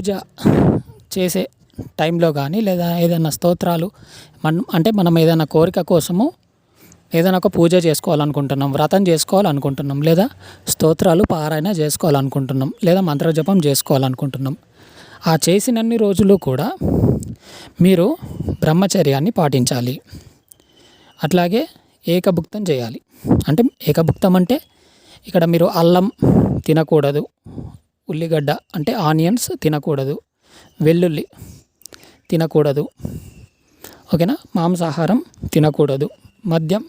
పూజ చేసే టైంలో కానీ లేదా ఏదైనా స్తోత్రాలు మనం అంటే మనం ఏదైనా కోరిక కోసము ఏదైనా ఒక పూజ చేసుకోవాలనుకుంటున్నాం వ్రతం చేసుకోవాలనుకుంటున్నాం లేదా స్తోత్రాలు పారాయణ చేసుకోవాలనుకుంటున్నాం లేదా మంత్రజపం చేసుకోవాలనుకుంటున్నాం. ఆ చేసినన్ని రోజులు కూడా మీరు బ్రహ్మచర్యాన్ని పాటించాలి. అట్లాగే ఏకభుక్తం చేయాలి. అంటే ఏకభుక్తం అంటే ఇక్కడ మీరు అల్లం తినకూడదు ఉల్లిగడ్డ అంటే ఆనియన్స్ తినకూడదు వెల్లుల్లి తినకూడదు ఓకేనా? మాంసాహారం తినకూడదు మద్యం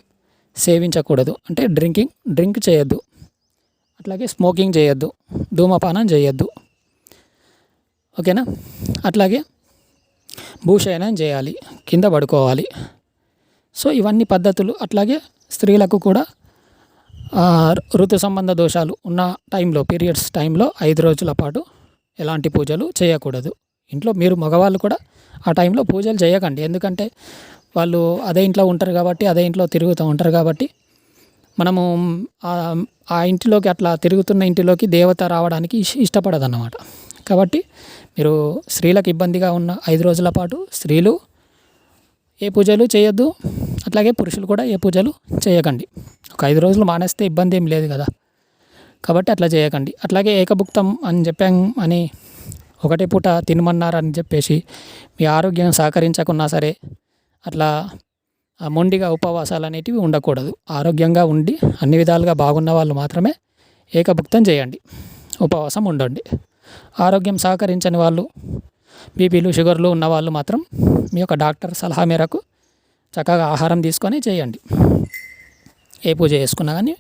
సేవించకూడదు అంటే డ్రింకింగ్ డ్రింక్ చేయొద్దు అట్లాగే స్మోకింగ్ చేయొద్దు ధూమపానం చేయొద్దు ఓకేనా? అట్లాగే భూషయనం చేయాలి కింద పడుకోవాలి. సో ఇవన్నీ పద్ధతులు అట్లాగే స్త్రీలకు కూడా ఋతు సంబంధ దోషాలు ఉన్న టైంలో పీరియడ్స్ టైంలో ఐదు రోజుల పాటు ఎలాంటి పూజలు చేయకూడదు. ఇంట్లో మీరు మగవాళ్ళు కూడా ఆ టైంలో పూజలు చేయకండి. ఎందుకంటే వాళ్ళు అదే ఇంట్లో ఉంటారు కాబట్టి అదే ఇంట్లో తిరుగుతూ ఉంటారు కాబట్టి మనము ఆ- ఇంటిలోకి అట్లా తిరుగుతున్న ఇంటిలోకి దేవత రావడానికి ఇష్టపడదు ఇష్టపడదన్నమాట. కాబట్టి మీరు స్త్రీలకు ఇబ్బందిగా ఉన్న ఐదు రోజుల పాటు స్త్రీలు ఏ పూజలు చేయొద్దు. అట్లాగే పురుషులు కూడా ఏ పూజలు చేయకండి. ఒక ఐదు రోజులు మానేస్తే ఇబ్బంది ఏం లేదు కదా. కాబట్టి అట్లా చేయకండి. అట్లాగే ఏకభుక్తం అని చెప్పాం అని ఒకటే పూట తినమన్నారని చెప్పేసి మీ ఆరోగ్యం సహకరించకున్నా సరే అట్లా ఆ మొండిగా ఉపవాసాలు అనేటివి ఉండకూడదు. ఆరోగ్యంగా ఉండి అన్ని విధాలుగా బాగున్న వాళ్ళు మాత్రమే ఏకభుక్తం చేయండి. ఉపవాసం ఉండండి. ఆరోగ్యం సహకరించని వాళ్ళు బీపీలు షుగర్లు ఉన్న వాళ్ళు మాత్రం మీ యొక్క డాక్టర్ సలహా మేరకు చక్కగా ఆహారం తీసుకొని చేయండి. ఏ పూజ చేసుకున్నా కానీ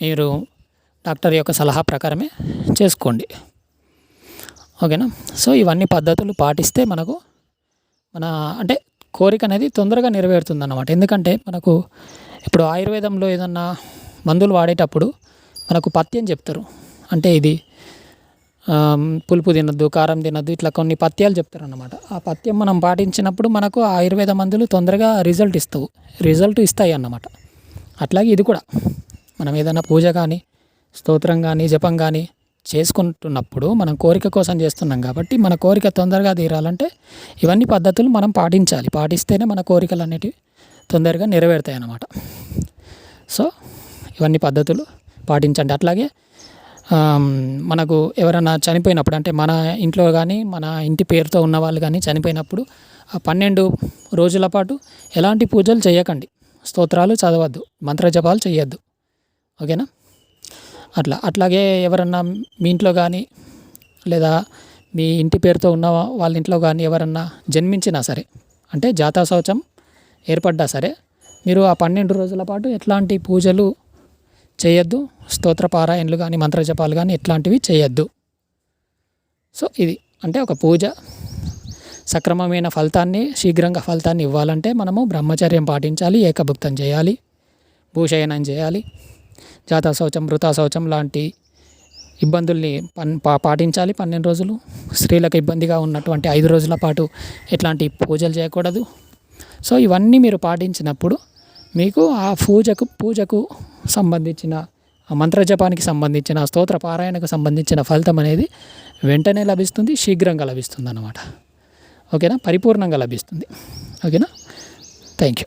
మీరు డాక్టర్ యొక్క సలహా ప్రకారమే చేసుకోండి. ఓకేనా? సో ఇవన్నీ పద్ధతులు పాటిస్తే మనకు మన అంటే కోరిక అనేది తొందరగా నెరవేరుతుంది అన్నమాట ఎందుకంటే మనకు ఇప్పుడు ఆయుర్వేదంలో ఏదన్నా మందులు వాడేటప్పుడు మనకు పత్యం చెప్తారు. అంటే ఇది పులుపు తినద్దు కారం తినద్దు ఇట్లా కొన్ని పత్యాలు చెప్తారన్నమాట. ఆ పత్యం మనం పాటించినప్పుడు మనకు ఆయుర్వేద మందులు తొందరగా రిజల్ట్ ఇస్తావు. రిజల్ట్ ఇస్తాయి అన్నమాట అట్లాగే ఇది కూడా. మనం ఏదైనా పూజ కానీ స్తోత్రం కానీ జపం కానీ చేసుకుంటున్నప్పుడు మనం కోరిక కోసం చేస్తున్నాం కాబట్టి మన కోరిక తొందరగా తీరాలంటే ఇవన్నీ పద్ధతులు మనం పాటించాలి. పాటిస్తేనే మన కోరికలు అనేటివి తొందరగా నెరవేరుతాయి అన్నమాట సో ఇవన్నీ పద్ధతులు పాటించండి. అట్లాగే మనకు ఎవరైనా చనిపోయినప్పుడు అంటే మన ఇంట్లో కానీ మన ఇంటి పేరుతో ఉన్న వాళ్ళు కానీ చనిపోయినప్పుడు ఆ పన్నెండు రోజుల పాటు ఎలాంటి పూజలు చేయకండి. స్తోత్రాలు చదవద్దు మంత్రజపాలు చేయొద్దు ఓకేనా? అట్లా అట్లాగే ఎవరన్నా మీ ఇంట్లో కానీ లేదా మీ ఇంటి పేరుతో ఉన్న వాళ్ళ ఇంట్లో కానీ ఎవరన్నా జన్మించినా సరే అంటే జాతా శౌచం ఏర్పడ్డా సరే మీరు ఆ పన్నెండు రోజుల పాటు ఎట్లాంటి పూజలు చేయొద్దు. స్తోత్ర పారాయణలు కానీ మంత్రజపాలు కానీ ఇట్లాంటివి చేయొద్దు. సో ఇది అంటే ఒక పూజ. సక్రమమైన ఫలితాన్ని శీఘ్రంగా ఫలితాన్ని ఇవ్వాలంటే మనము బ్రహ్మచర్యం పాటించాలి ఏకభుక్తం చేయాలి భూషయనం చేయాలి. జాతా శౌచం వృతా శౌచం లాంటి ఇబ్బందుల్ని పన్ పా పాటించాలి పన్నెండు రోజులు. స్త్రీలకు ఇబ్బందిగా ఉన్నటువంటి ఐదు రోజుల పాటు ఎట్లాంటి పూజలు చేయకూడదు. సో ఇవన్నీ మీరు పాటించినప్పుడు మీకు ఆ పూజకు పూజకు సంబంధించిన మంత్రజపానికి సంబంధించిన స్తోత్ర పారాయణకు సంబంధించిన ఫలితం అనేది వెంటనే లభిస్తుంది శీఘ్రంగా లభిస్తుంది అన్నమాట ఓకేనా? పరిపూర్ణంగా లభిస్తుంది. ఓకేనా? Thank you